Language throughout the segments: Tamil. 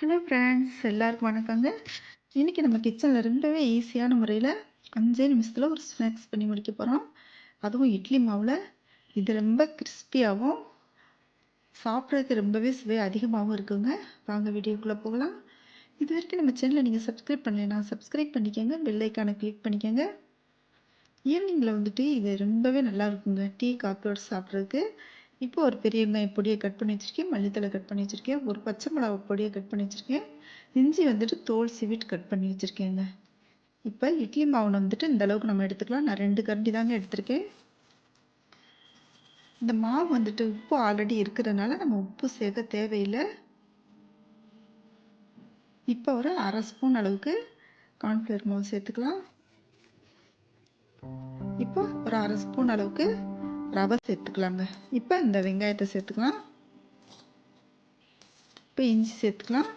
ஹலோ ஃப்ரெண்ட்ஸ் எல்லாருக்கும் வணக்கங்க. இன்றைக்கி நம்ம கிச்சனில் ரொம்பவே ஈஸியான முறையில் அஞ்சே நிமிஷத்தில் ஒரு ஸ்நாக்ஸ் பண்ணி முடிக்க போகிறோம் அதுவும் இட்லி மாவில். இது ரொம்ப கிறிஸ்பியாகவும் சாப்பிட்றதுக்கு ரொம்பவே சுவை அதிகமாகவும் இருக்குங்க. வாங்க வீடியோக்குள்ளே போகலாம். இது வரைக்கும் நம்ம சேனலை நீங்கள் சப்ஸ்கிரைப் பண்ணலைன்னா சப்ஸ்கிரைப் பண்ணிக்கோங்க. பெல்லைக்கானை கிளிக் பண்ணிக்கோங்க. ஈவினிங்கில் வந்துட்டு இது ரொம்பவே நல்லா இருக்குங்க. டீ காப்பியோடு சாப்பிட்றதுக்கு. இப்போ ஒரு பெரிய வெங்காயம் பொடியை கட் பண்ணி வச்சுருக்கேன். மல்லித்தலை கட் பண்ணி வச்சுருக்கேன். ஒரு பச்சை மிளகா பொடியை கட் பண்ணி வச்சுருக்கேன். இஞ்சி வந்துட்டு தோல் சிவிட்டு கட் பண்ணி வச்சுருக்கேங்க. இப்போ இட்லி மாவு வந்துட்டு இந்த அளவுக்கு நம்ம எடுத்துக்கலாம். நான் ரெண்டு கரண்டி தாங்க எடுத்திருக்கேன். இந்த மாவு வந்துட்டு உப்பு ஆல்ரெடி இருக்கிறதுனால நம்ம உப்பு சேர்க்க தேவையில்லை. இப்போ ஒரு அரை ஸ்பூன் அளவுக்கு கார்ன்ஃப்ளவர் மாவு சேர்த்துக்கலாம். இப்போ ஒரு அரை ஸ்பூன் அளவுக்கு ரவை சேர்த்துக்கலாங்க. இப்போ இந்த வெங்காயத்தை சேர்த்துக்கலாம். இப்போ இஞ்சி சேர்த்துக்கலாம்.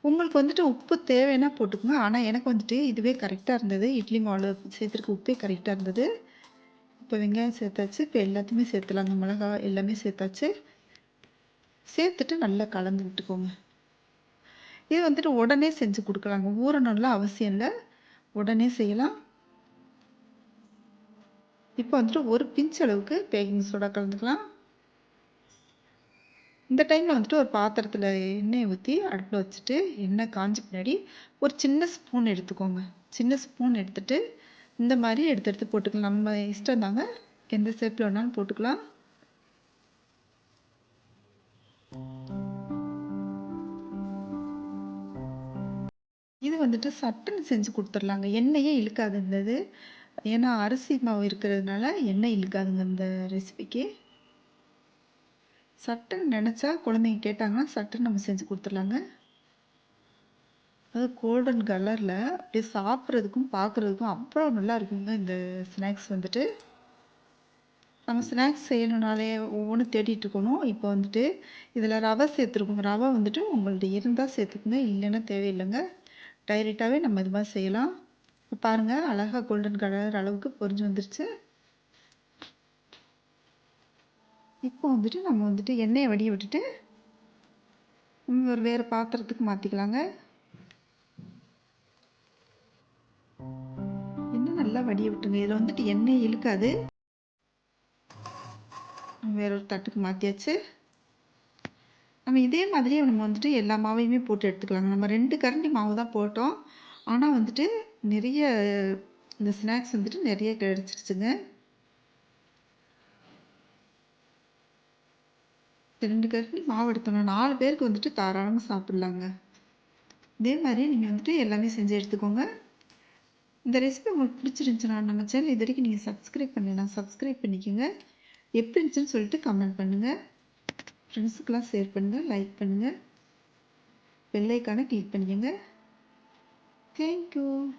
உங்களுக்கு வந்துட்டு உப்பு தேவைன்னா போட்டுக்கோங்க. ஆனால் எனக்கு வந்துட்டு இதுவே கரெக்டாக இருந்தது. இட்லி மாவு சேர்த்துருக்க உப்பே கரெக்டாக இருந்தது. இப்போ வெங்காயம் சேர்த்தாச்சு. இப்போ எல்லாத்தையுமே சேர்த்துலாங்க மிளகா எல்லாமே சேர்த்தாச்சு. சேர்த்துட்டு நல்லா கலந்து விட்டுக்கோங்க. இது வந்துட்டு உடனே செஞ்சு கொடுக்கலாங்க. ஊறணும்லாம் அவசியம் இல்லை. உடனே செய்யலாம். இப்போ வந்துட்டு ஒரு பிஞ்ச் அளவுக்கு பேக்கிங் சோடா கலந்துக்கலாம். இந்த டைமில் வந்துட்டு ஒரு பாத்திரத்தில் எண்ணெய் ஊற்றி அடுப்பில் வச்சுட்டு எண்ணெய் காஞ்ச பின்னாடி ஒரு சின்ன ஸ்பூன் எடுத்துக்கோங்க. சின்ன ஸ்பூன் எடுத்துகிட்டு இந்த மாதிரி எடுத்து எடுத்து போட்டுக்கலாம். நம்ம இஷ்டம் தாங்க எந்த ஷேப்பில் வேணாலும் போட்டுக்கலாம். இது வந்துட்டு சட்டுன்னு செஞ்சு கொடுத்துடலாங்க. எண்ணெயே இழுக்காது இருந்தது ஏன்னா அரிசி மாவு இருக்கிறதுனால எண்ணெய் இழுக்காதுங்க இந்த ரெசிபிக்கு சட்டுன்னு நினச்சா குழந்தைங்க கேட்டாங்கன்னா சட்டுன்னு நம்ம செஞ்சு கொடுத்துடலாங்க. அது கோல்டன் கலரில் அப்படியே சாப்பிட்றதுக்கும் பார்க்குறதுக்கும் அவ்வளோ நல்லா இருக்குங்க இந்த ஸ்நாக்ஸ் வந்துட்டு. நம்ம ஸ்நாக்ஸ் செய்யணுனாலே ஒவ்வொன்றும் தேடிட்டு இருக்கணும். இப்போ வந்துட்டு இதில் ரவை சேர்த்துருக்கோங்க. ரவை வந்துட்டு உங்கள்ட்ட இருந்தால் சேர்த்துக்குங்க. இல்லைன்னா தேவையில்லைங்க. டைரெக்டாகவே நம்ம இது மாதிரி செய்யலாம். பாருங்கள் அழகாக கோல்டன் கலர் அளவுக்கு பொரிஞ்சு வந்துருச்சு. இப்போ வந்துட்டு நம்ம வந்துட்டு எண்ணெயை வடிய விட்டுட்டு ஒரு வேறு பாத்திரத்துக்கு மாற்றிக்கலாங்க என்ன நல்லா வடிய விட்டுங்க இதில் வந்துட்டு எண்ணெய் இழுக்காது. வேற ஒரு தட்டுக்கு மாற்றியாச்சு நம்ம இதே மாதிரியே நம்ம வந்துட்டு எல்லா மாவையுமே போட்டு எடுத்துக்கலாங்க. நம்ம ரெண்டு கரண்டி மாவு தான் போட்டோம். ஆனால் வந்துட்டு நிறைய இந்த ஸ்நாக்ஸ் வந்துட்டு நிறைய கிடச்சிருச்சுங்க. ரெண்டு கருவி மாவு எடுத்தோம்னா நாலு பேருக்கு வந்துட்டு தாராளமாக சாப்பிட்லாங்க. இதே மாதிரி நீங்கள் வந்துட்டு எல்லாமே செஞ்சு எடுத்துக்கோங்க. இந்த ரெசிபி உங்களுக்கு பிடிச்சிருந்துச்சுன்னா நம்ம சேனல் இது வரைக்கும் நீங்கள் சப்ஸ்கிரைப் பண்ணலாம் சப்ஸ்கிரைப் பண்ணிக்கோங்க. எப்படி இருந்துச்சுன்னு சொல்லிட்டு கமெண்ட் பண்ணுங்கள் ஃப்ரெண்ட்ஸுக்கெல்லாம் ஷேர் பண்ணுங்கள் லைக் பண்ணுங்கள் பெல்லைக்கான கிளிக் பண்ணிக்கோங்க. Thank you.